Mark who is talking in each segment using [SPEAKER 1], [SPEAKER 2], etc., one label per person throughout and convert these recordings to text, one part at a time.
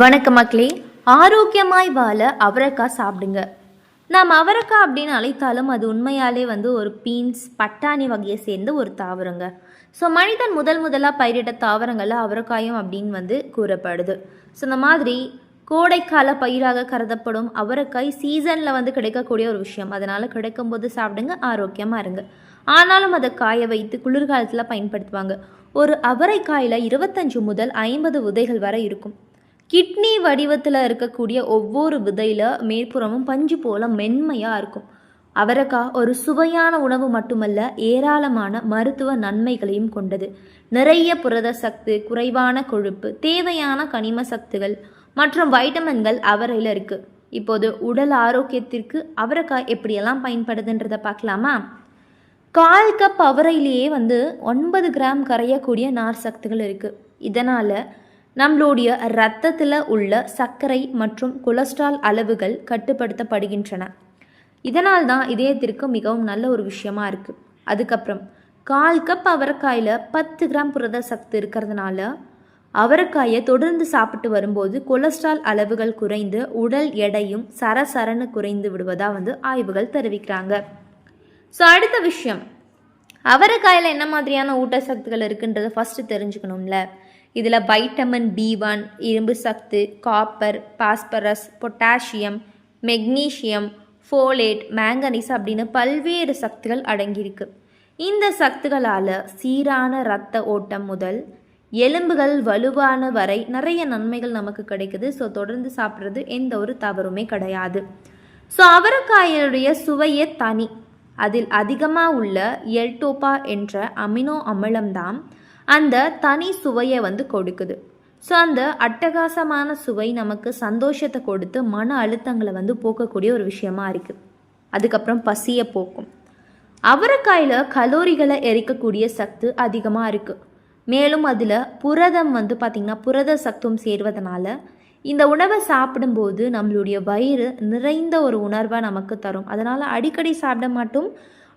[SPEAKER 1] வணக்கம் மக்களே ஆரோக்கியமாய் வாழ அவரைக்காய் சாப்பிடுங்க. நாம் அவரைக்காய் அப்படின்னு அழைத்தாலும் அது உண்மையாலே வந்து ஒரு பீன்ஸ் பட்டாணி வகையை சேர்ந்த ஒரு தாவரங்க. ஸோ மனிதன் முதல் முதலாக பயிரிட்ட தாவரங்களில் அவரைக்காயும் அப்படின்னு வந்து கூறப்படுது. ஸோ இந்த மாதிரி கோடைக்கால பயிராக கருதப்படும் அவரைக்காய் சீசனில் வந்து கிடைக்கக்கூடிய ஒரு விஷயம். அதனால் கிடைக்கும்போது சாப்பிடுங்க ஆரோக்கியமாக இருங்க. ஆனாலும் அதை காய வைத்து குளிர்காலத்தில் பயன்படுத்துவாங்க. ஒரு அவரைக்காயில் இருபத்தஞ்சு முதல் ஐம்பது உதைகள் வரை இருக்கும். கிட்னி வடிவத்தில் இருக்கக்கூடிய ஒவ்வொரு விதையில் மேற்புறமும் பஞ்சு போல மென்மையாக இருக்கும். அவரைக்காய் ஒரு சுவையான உணவு மட்டுமல்ல ஏராளமான மருத்துவ நன்மைகளையும் கொண்டது. நிறைய புரத சத்து குறைவான கொழுப்பு தேவையான கனிம சத்துகள் மற்றும் வைட்டமின்கள் அவரையில் இருக்குது இப்போது உடல் ஆரோக்கியத்திற்கு அவரைக்காய் எப்படியெல்லாம் பயன்படுதுன்றதை பார்க்கலாமா? கால் கப் அவரையிலேயே வந்து ஒன்பது கிராம் கரையக்கூடிய நார் சத்துகள் இருக்குது இதனால் நம்மளுடைய இரத்தத்தில் உள்ள சர்க்கரை மற்றும் கொலஸ்ட்ரால் அளவுகள் கட்டுப்படுத்தப்படுகின்றன. இதனால் தான் இதயத்திற்கு மிகவும் நல்ல ஒரு விஷயமா இருக்குது அதுக்கப்புறம் கால் கப் அவரைக்காயில் பத்து கிராம் புரத சத்து இருக்கிறதுனால அவரைக்காயை தொடர்ந்து சாப்பிட்டு வரும்போது கொலஸ்ட்ரால் அளவுகள் குறைந்து உடல் எடையும் சரசரன்னு குறைந்து விடுவதாக வந்து ஆய்வுகள் தெரிவிக்கிறாங்க. ஸோ அடுத்த விஷயம். அவரைக்காயில் என்ன மாதிரியான ஊட்டச்சத்துக்கள் இருக்குன்றதை ஃபஸ்ட்டு தெரிஞ்சுக்கணும்ல. இதில் வைட்டமின் பி ஒன் இரும்பு சத்து copper phosphorus potassium magnesium folate manganese அப்படின்னு பல்வேறு சக்திகள் அடங்கியிருக்கு. இந்த சக்திகளால் சீரான இரத்த ஓட்டம் முதல் எலும்புகள் வலுவான வரை நிறைய நன்மைகள் நமக்கு கிடைக்குது. ஸோ தொடர்ந்து சாப்பிட்றது எந்த ஒரு தவறுமே கிடையாது. ஸோ அவரைக்காயுடைய சுவையே தனி. அதில் அதிகமாக உள்ள எல்டோப்பா என்ற அமினோ அமிலம்தான் அந்த தனி சுவையை வந்து கொடுக்குது. ஸோ அந்த அட்டகாசமான சுவை நமக்கு சந்தோஷத்தை கொடுத்து மன அழுத்தங்களை வந்து போக்கக்கூடிய ஒரு விஷயமா இருக்குது அதுக்கப்புறம் பசியை போக்கும். அவரைக்காயில் கலோரிகளை எரிக்கக்கூடிய சத்து அதிகமாக இருக்குது மேலும் அதில் புரதம் வந்து பார்த்திங்கன்னா புரத சத்தும் சேர்வதனால இந்த உணவை சாப்பிடும்போது நம்மளுடைய வயிறு நிறைந்த ஒரு உணர்வை நமக்கு தரும். அதனால் அடிக்கடி சாப்பிட மாட்டோம்.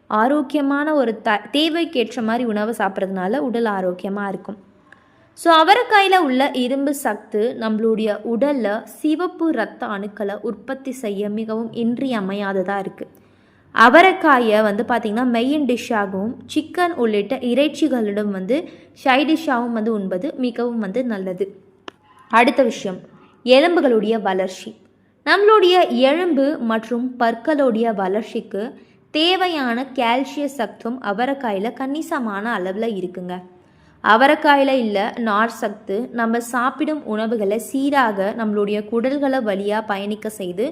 [SPEAKER 1] ஆரோக்கியமான ஒரு த தேவைக்கேற்ற மாதிரி உணவை சாப்பிட்றதுனால உடல் ஆரோக்கியமாக இருக்கும். ஸோ அவரைக்காயில் உள்ள இரும்பு சத்து நம்மளுடைய உடலில் சிவப்பு இரத்த அணுக்களை உற்பத்தி செய்ய மிகவும் இன்றியமையாததாக இருக்குது அவரைக்காயை வந்து பார்த்திங்கன்னா மெயின் டிஷ்ஷாகவும் சிக்கன் உள்ளிட்ட இறைச்சிகளிடம் வந்து ஷை டிஷ்ஷாகவும் வந்து உண்பது மிகவும் வந்து நல்லது. அடுத்த விஷயம் எலும்புகளுடைய வளர்ச்சி. நம்மளுடைய எலும்பு மற்றும் பற்களுடைய வளர்ச்சிக்கு தேவையான கால்சிய சத்தும் அவரைக்காயில் கணிசமான அளவில் இருக்குங்க. அவரைக்காயில் இல்லை நார் சத்து நம்ம சாப்பிடும் உணவுகளை சீராக நம்மளுடைய குடல்களை வழியாக பயணிக்க செய்து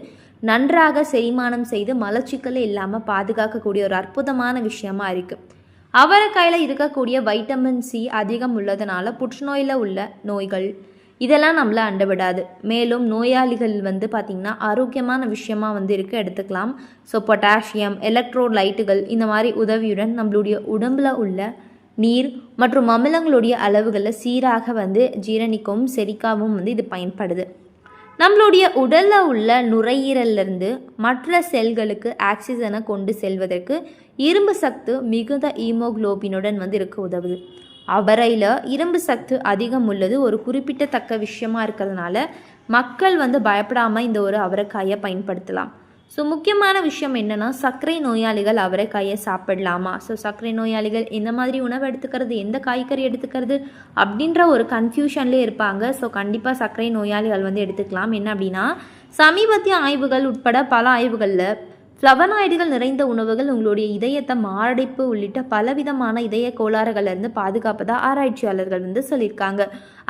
[SPEAKER 1] நன்றாக செரிமானம் செய்து மலச்சிக்கலை இல்லாமல் பாதுகாக்கக்கூடிய ஒரு அற்புதமான விஷயமா இருக்குது அவரைக்காயில் இருக்கக்கூடிய வைட்டமின் சி அதிகம் உள்ளதுனால புற்றுநோயில் உள்ள நோய்கள் இதெல்லாம் நம்மளை அண்டவிடாது. மேலும் நோயாளிகள் வந்து பார்த்திங்கன்னா ஆரோக்கியமான விஷயமா வந்து இருக்க எடுத்துக்கலாம். ஸோ பொட்டாசியம் எலக்ட்ரோ லைட்டுகள் இந்த மாதிரி உதவியுடன் நம்மளுடைய உடம்பில் உள்ள நீர் மற்றும் அமிலங்களுடைய அளவுகளை சீராக வந்து ஜீரணிக்கவும் செரிக்காவும் வந்து இது பயன்படுது. நம்மளுடைய உடலில் உள்ள நுரையீரல்லிருந்து மற்ற செல்களுக்கு ஆக்சிஜனை கொண்டு செல்வதற்கு இரும்பு சத்து மிகுந்த ஈமோகுளோபினுடன் வந்து இருக்க உதவுது. அவரையில் இரும்பு சத்து அதிகம் உள்ளது. ஒரு குறிப்பிட்டத்தக்க விஷயமா இருக்கிறதுனால மக்கள் வந்து பயப்படாமல் இந்த ஒரு அவரைக்காயை பயன்படுத்தலாம். ஸோ முக்கியமான விஷயம் என்னென்னா சர்க்கரை நோயாளிகள் அவரைக்காயை சாப்பிடலாமா? ஸோ சர்க்கரை நோயாளிகள் எந்த மாதிரி உணவு எடுத்துக்கிறது எந்த காய்கறி எடுத்துக்கிறது அப்படின்ற ஒரு கன்ஃபியூஷன்லேயே இருப்பாங்க. ஸோ கண்டிப்பாக சர்க்கரை நோயாளிகள் வந்து எடுத்துக்கலாம். என்ன அப்படின்னா சமீபத்திய ஆய்வுகள் உட்பட பல ஆய்வுகளில் ஃப்ளவனாய்டுகள் நிறைந்த உணவுகள் உங்களுடைய இதயத்தை மாரடைப்பு உள்ளிட்ட பலவிதமான இதய கோளாறுகளிலிருந்து பாதுகாப்பதாக ஆராய்ச்சியாளர்கள் வந்து சொல்லியிருக்காங்க.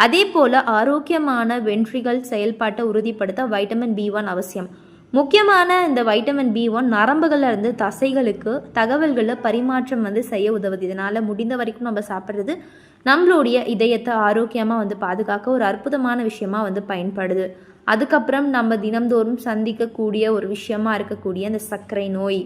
[SPEAKER 1] அதே போல் ஆரோக்கியமான வென்ட்ரிகள் செயல்பாட்டை உறுதிப்படுத்த வைட்டமின் பி ஒன் அவசியம். முக்கியமான இந்த வைட்டமின் பி ஒன் நரம்புகளில் இருந்து தசைகளுக்கு தகவல்களை பரிமாற்றம் வந்து செய்ய உதவுது. இதனால் முடிந்த வரைக்கும் நம்ம சாப்பிட்றது நம்மளுடைய இதயத்தை ஆரோக்கியமாக வந்து பாதுகாக்க ஒரு அற்புதமான விஷயமா வந்து பயன்படுது. அதுக்கப்புறம் நம்ம தினம்தோறும் சந்திக்கக்கூடிய ஒரு விஷயமா இருக்கக்கூடிய அந்த சர்க்கரை நோய்.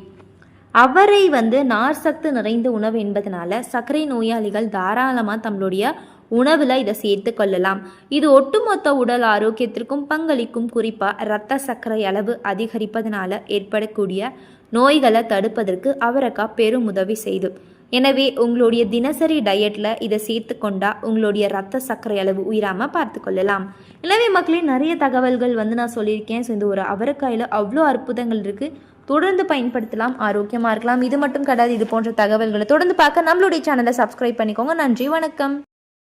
[SPEAKER 1] அவரை வந்து நார் சத்து நிறைந்த உணவு என்பதனால சர்க்கரை நோயாளிகள் தாராளமாக தங்களுடைய உணவில் இதை சேர்த்து கொள்ளலாம். இது ஒட்டுமொத்த உடல் ஆரோக்கியத்திற்கும் பங்களிக்கும் குறிப்பாக இரத்த சர்க்கரை அளவு அதிகரிப்பதனால ஏற்படக்கூடிய நோய்களை தடுப்பதற்கு அவரைக்காய் பெரும் உதவி செய்து எனவே உங்களுடைய தினசரி டயட்டில் இதை சேர்த்து கொண்டா உங்களுடைய ரத்த சர்க்கரை அளவு உயிராமல் பார்த்து கொள்ளலாம். எனவே மக்களே நிறைய தகவல்கள் வந்து நான் சொல்லியிருக்கேன். ஸோ இந்த ஒரு அவரைக்காயில் அவ்வளோ அற்புதங்கள் இருக்குது தொடர்ந்து பயன்படுத்தலாம் ஆரோக்கியமாக இருக்கலாம். இது மட்டும் கிடையாது இது போன்ற தகவல்களை தொடர்ந்து பார்க்க நம்மளுடைய சேனலை சப்ஸ்கிரைப் பண்ணிக்கோங்க. நன்றி வணக்கம்.